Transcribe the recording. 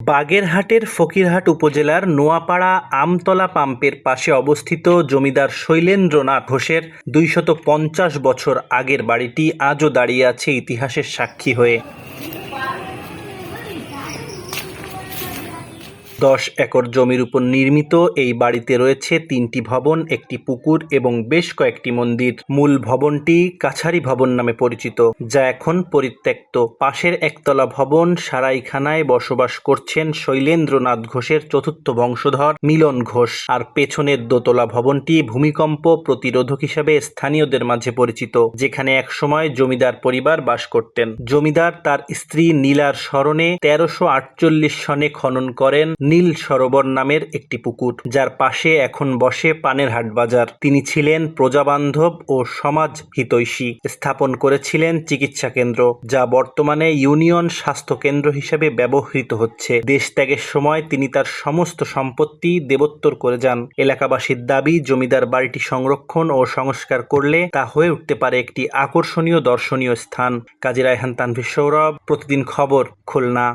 বাগেরহাটের ফকিরহাট উপজেলার নোয়াপাড়া আমতলা পাম্পের পাশে অবস্থিত জমিদার শৈলেন্দ্রনাথ ঘোষের দুইশত পঞ্চাশ বছর আগের বাড়িটি আজও দাঁড়িয়ে আছে ইতিহাসের সাক্ষী হয়ে। দশ একর জমির উপর নির্মিত এই বাড়িতে রয়েছে তিনটি ভবন, একটি পুকুর এবং বেশ কয়েকটি মন্দির। মূল ভবনটি কাছারি ভবন নামে পরিচিত, যা এখন পরিত্যক্ত। পাশের একতলা ভবন সারাইখানায় বসবাস করছেন শৈলেন্দ্রনাথ ঘোষের চতুর্থ বংশধর মিলন ঘোষ। আর পেছনের দোতলা ভবনটি ভূমিকম্প প্রতিরোধক হিসাবে স্থানীয়দের মাঝে পরিচিত, যেখানে একসময় জমিদার পরিবার বাস করতেন। জমিদার তার স্ত্রী নীলার স্মরণে তেরোশো সনে খনন করেন নীল সরোবর নামের একটি পুকুর, যার পাশে এখন বসে পানের হাট বাজার। তিনি ছিলেন প্রজাবান্ধব ও সমাজ হিতৈষী। স্থাপন করেছিলেন চিকিৎসা কেন্দ্র, যা বর্তমানে ইউনিয়ন স্বাস্থ্য কেন্দ্র হিসেবে ব্যবহৃত হচ্ছে। দেশ ত্যাগের সময় তিনি তার সমস্ত সম্পত্তি দেবোত্তর করে যান। এলাকাবাসীর দাবি, জমিদার বাড়িটি সংরক্ষণ ও সংস্কার করলে তা হয়ে উঠতে পারে একটি আকর্ষণীয় দর্শনীয় স্থান। কাজী রায়হান তানভীর সৌরভ, প্রতিদিন খবর, খুলনা।